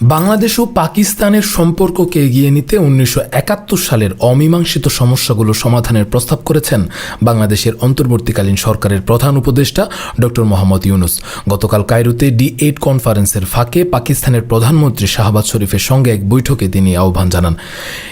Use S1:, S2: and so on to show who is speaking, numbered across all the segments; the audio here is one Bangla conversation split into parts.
S1: বাংলাদেশ ও পাকিস্তানের সম্পর্ককে এগিয়ে নিতে উনিশশো একাত্তর সালের অমীমাংসিত সমস্যাগুলো সমাধানের প্রস্তাব করেছেন বাংলাদেশের অন্তর্বর্তীকালীন সরকারের প্রধান উপদেষ্টা ডক্টর মোহাম্মদ ইউনুস। গতকাল কায়রোতে ডি এইট কনফারেন্সের ফাঁকে পাকিস্তানের প্রধানমন্ত্রী শাহবাজ শরীফের সঙ্গে এক বৈঠকে তিনি আহ্বান জানান।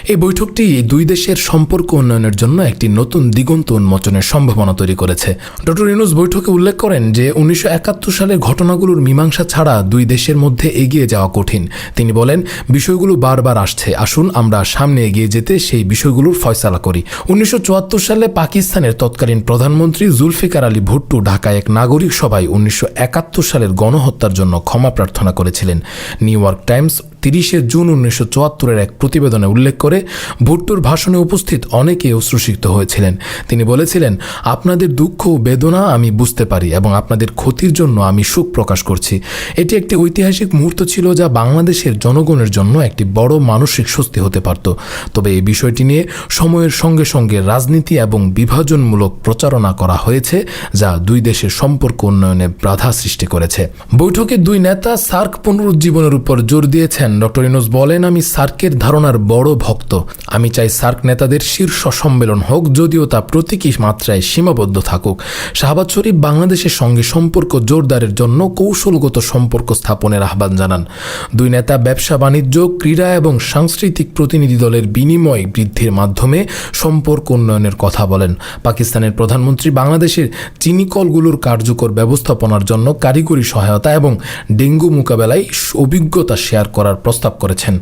S1: এই বৈঠকটি দুই দেশের সম্পর্ক উন্নয়নের জন্য একটি নতুন দিগন্ত উন্মোচনের সম্ভাবনা তৈরি করেছে। ডক্টর ইউনুস বৈঠকে উল্লেখ করেন যে, উনিশশো একাত্তর সালের ঘটনাগুলোর মীমাংসা ছাড়া দুই দেশের মধ্যে এগিয়ে যাওয়া কঠিন। তিনি বলেন, বিষয়গুলো বারবার আসছে, আসুন আমরা সামনে এগিয়ে যেতে সেই বিষয়গুলোর ফয়সালা করি। উনিশশো চুয়াত্তর সালে পাকিস্তানের তৎকালীন প্রধানমন্ত্রী জুলফিকার আলী ভুট্টু ঢাকায় এক নাগরিক সভায় উনিশশো একাত্তর সালের গণহত্যার জন্য ক্ষমা প্রার্থনা করেছিলেন। নিউ ইয়র্ক টাইমস তিরিশে জুন উনিশশো চুয়াত্তরের এক প্রতিবেদনে উল্লেখ করে ভুট্টোর ভাষণে উপস্থিত অনেকে অশ্রুসিক্ত হয়েছিলেন। তিনি বলেছিলেন, আপনাদের দুঃখ ও বেদনা আমি বুঝতে পারি এবং আপনাদের ক্ষতির জন্য আমি সুখ প্রকাশ করছি। এটি একটি ঐতিহাসিক মুহূর্ত ছিল যা বাংলাদেশের জনগণের জন্য একটি বড় মানসিক স্বস্তি হতে পারত। তবে এই বিষয়টি নিয়ে সময়ের সঙ্গে সঙ্গে রাজনীতি এবং বিভাজনমূলক প্রচারণা করা হয়েছে, যা দুই দেশের সম্পর্ক উন্নয়নে বাধা সৃষ্টি করেছে। বৈঠকে দুই নেতা সার্ক পুনরুজ্জীবনের উপর জোর দিয়েছেন। ডক্টর ইনুস বলেন, আমি সার্কের ধারণার বড় ভক্ত। আমি চাই সার্ক নেতাদের শীর্ষ সম্মেলন হোক, যদিও তা প্রতীকী মাত্রায় সীমাবদ্ধ থাকুক। শাহবাজ শরীফ বাংলাদেশের সঙ্গে সম্পর্ক জোরদারের জন্য কৌশলগত সম্পর্ক স্থাপনের আহ্বান জানান। দুই নেতা ব্যবসা, বাণিজ্য, ক্রীড়া এবং সাংস্কৃতিক প্রতিনিধি দলের বিনিময় বৃদ্ধির মাধ্যমে সম্পর্ক উন্নয়নের কথা বলেন। পাকিস্তানের প্রধানমন্ত্রী বাংলাদেশের চিনিকলগুলোর কার্যকর ব্যবস্থাপনার জন্য কারিগরি সহায়তা এবং ডেঙ্গু মোকাবেলায় অভিজ্ঞতা শেয়ার করার প্রস্তাব করেছেন।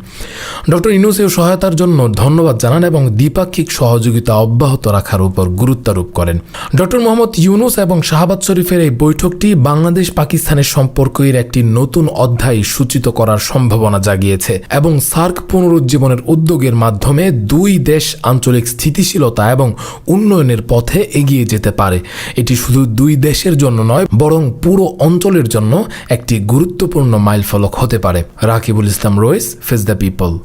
S1: ডক্টর ইনুসেও সহায়তার জন্য ধন্যবাদ জানান এবং দ্বিপাক্ষিক সহযোগিতা অব্যাহত রাখার উপর গুরুত্বারোপ করেন। ডক্টর মোহাম্মদ ইউনুস এবং শাহবাজ শরীফের এই বৈঠকটি বাংলাদেশ পাকিস্তানের সম্পর্কের একটি নতুন অধ্যায় সূচিত করার সম্ভাবনা জাগিয়েছে এবং সার্ক পুনরুজ্জীবনের উদ্যোগের মাধ্যমে দুই দেশ আঞ্চলিক স্থিতিশীলতা এবং উন্নয়নের পথে এগিয়ে যেতে পারে। এটি শুধু দুই দেশের জন্য নয়, বরং পুরো অঞ্চলের জন্য একটি গুরুত্বপূর্ণ মাইলফলক হতে পারে। রাকিবুল ইসলাম Some Royce Face the People.